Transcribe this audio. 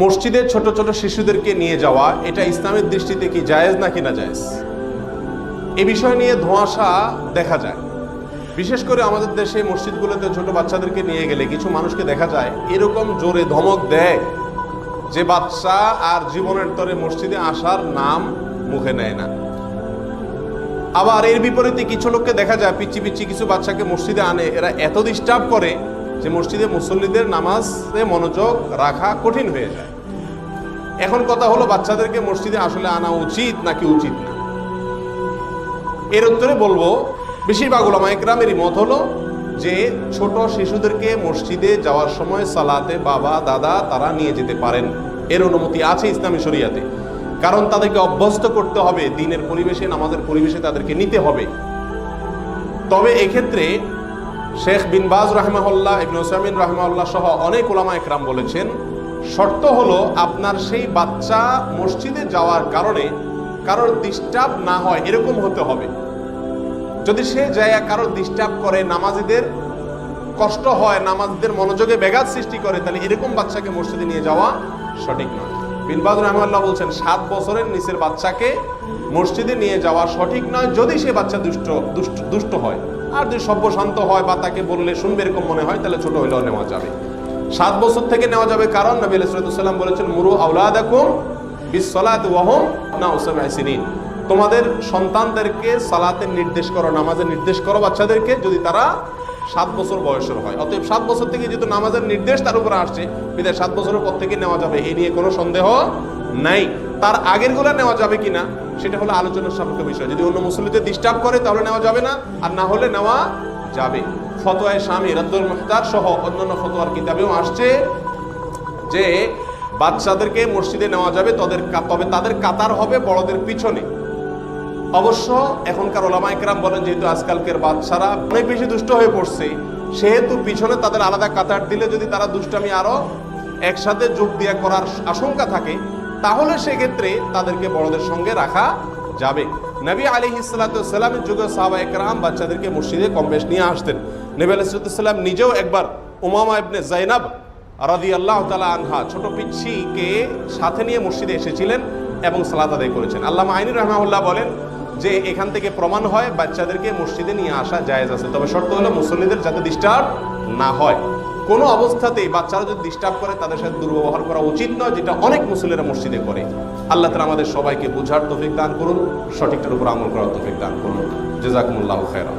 মসজিদে ছোট ছোট শিশুদেরকে নিয়ে যাওয়া, এটা ইসলামের দৃষ্টিতে কি জায়েজ নাকি না জায়েজ? এ বিষয় নিয়ে ধোঁয়াশা দেখা যায়। বিশেষ করে আমাদের দেশে মসজিদগুলোতে ছোট বাচ্চাদেরকে নিয়ে গেলে কিছু মানুষকে দেখা যায়, এরকম জোরে ধমক দেয় যে বাচ্চা আর জীবনের তরে মসজিদে আসার নাম মুখে নেয় না। আবার এর বিপরীতে কিছু লোককে দেখা যায় পিচ্ছি পিচ্ছি কিছু বাচ্চাকে মসজিদে আনে, এরা এত ডিস্টার্ব করে যে মসজিদে মুসল্লিদের নামাজে মনোযোগ রাখা কঠিন হয়ে যায়। এখন কথা হলো বাচ্চাদেরকে মসজিদে আসলে আনা উচিত নাকি উচিত না? এর উত্তরে বলব, বেশিরভাগ ওলামা একরামেরই মত হলো যে ছোট শিশুদেরকে মসজিদে যাওয়ার সময় সালাতে বাবা, দাদা তারা নিয়ে যেতে পারেন। এর অনুমতি আছে ইসলামী শরিয়াতে। কারণ তাদেরকে অভ্যস্ত করতে হবে, দিনের পরিবেশে, নামাজের পরিবেশে তাদেরকে নিতে হবে। তবে এক্ষেত্রে শেখ বিন বাজ রাহমাহুল্লাহ, ইবনে ওসামিন রাহমাহুল্লাহ সহ অনেক ওলামা একরাম বলেছেন, শর্ত হলো আপনার সেই বাচ্চা মসজিদে যাওয়ার কারণে কারোর ডিস্টার্ব না হয়, এরকম হতে হবে। যদি সে জায়গা কারোর ডিস্টার্ব করে, নামাজিদের কষ্ট হয়, নামাজদের মনোযোগে ব্যাঘাত সৃষ্টি করে, তাহলে এরকম বাচ্চাকে মসজিদে নিয়ে যাওয়া সঠিক নয় বিনবাদ রহমাল্লাহ বলছেন, সাত বছরের নিচের বাচ্চাকে মসজিদে নিয়ে যাওয়া সঠিক নয়, যদি সে বাচ্চা দুষ্ট দুষ্ট দুষ্ট হয়। আর যদি সভ্য শান্ত হয় বা তাকে বললে শুনবে এরকম মনে হয়, তাহলে ছোট হলেও নেওয়া যাবে। সাত বছর থেকে নেওয়া যাবে কারণ নবী আলাইসাল্লাম বলেছেন, মুরু আউলাদাকুম বিসলাত ওয়াহুম না ওসামাইসিনিন তোমাদের সন্তানদেরকে সালাতের নির্দেশ করো, নামাজের নির্দেশ করো বাচ্চাদেরকে, যদি তারা সাত বছর বয়সের হয়। অতএব সাত বছর থেকে যেহেতু নামাজের নির্দেশ তার উপরে আসছে, বিদায় সাত বছরের পর থেকে নেওয়া যাবে, এ নিয়ে কোনো সন্দেহ নাই। তার আগেরগুলা নেওয়া যাবে কিনা, সেটা হলো আলোচনার সাপেক্ষ বিষয়। যদি অন্য মুসলিমদের ডিস্টার্ব করে, তাহলে নেওয়া যাবে না, আর না হলে নেওয়া যাবে। ফতোয়ায় স্বামী রাদ্দুল মুখতার সহ অন্যান্য ফতোয়ার কিতাবেও আসছে যে বাচ্চাদেরকে মসজিদে নেওয়া যাবে, তাদের তবে তাদের কাতার হবে বড়দের পিছনে। অবশ্য এখনকার ওলামা একরাম বলেন, যেহেতু আজকালকের বাচ্চারা অনেক বেশি দুষ্ট হয়ে পড়ছে, সেহেতু পিছনে তাদের আলাদা কাতার দিলে যদি তারা দুষ্টামি আরও একসাথে যোগ দিয়ে করার আশঙ্কা থাকে তাহলে সেক্ষেত্রে তাদেরকে বড়দের সঙ্গে রাখা যাবে। নবী আলী ইসলাতামের যুগে সাহাবা একরাম বাচ্চাদেরকে মসজিদে কম বেশ নিয়ে আসতেন। নবী আলাইসাল্লাম নিজেও একবার উমামা ইবনে জাইনাব রাদি আল্লাহ তালা আনহা ছোট পিচ্ছিকে সাথে নিয়ে মসজিদে এসেছিলেন এবং সালাত আদায় করেছেন। আল্লাহ আইনুর রহমাউল্লাহ বলেন যে এখান থেকে প্রমাণ হয় বাচ্চাদেরকে মসজিদে নিয়ে আসা জায়েজ আছে। তবে শর্ত হলো মুসল্লিদের যাতে ডিস্টার্ব না হয়। কোনো অবস্থাতেই বাচ্চারা যদি ডিস্টার্ব করে, তাদের সাথে দুর্ব্যবহার করা উচিত নয়, যেটা অনেক মুসলিরা মসজিদে করে। আল্লাহ তালা আমাদের সবাইকে বোঝার তফিক দান করুন, সঠিকটার উপর আমল করার তফিক দান করুন। জেজাকুমুল্লাহ খেরা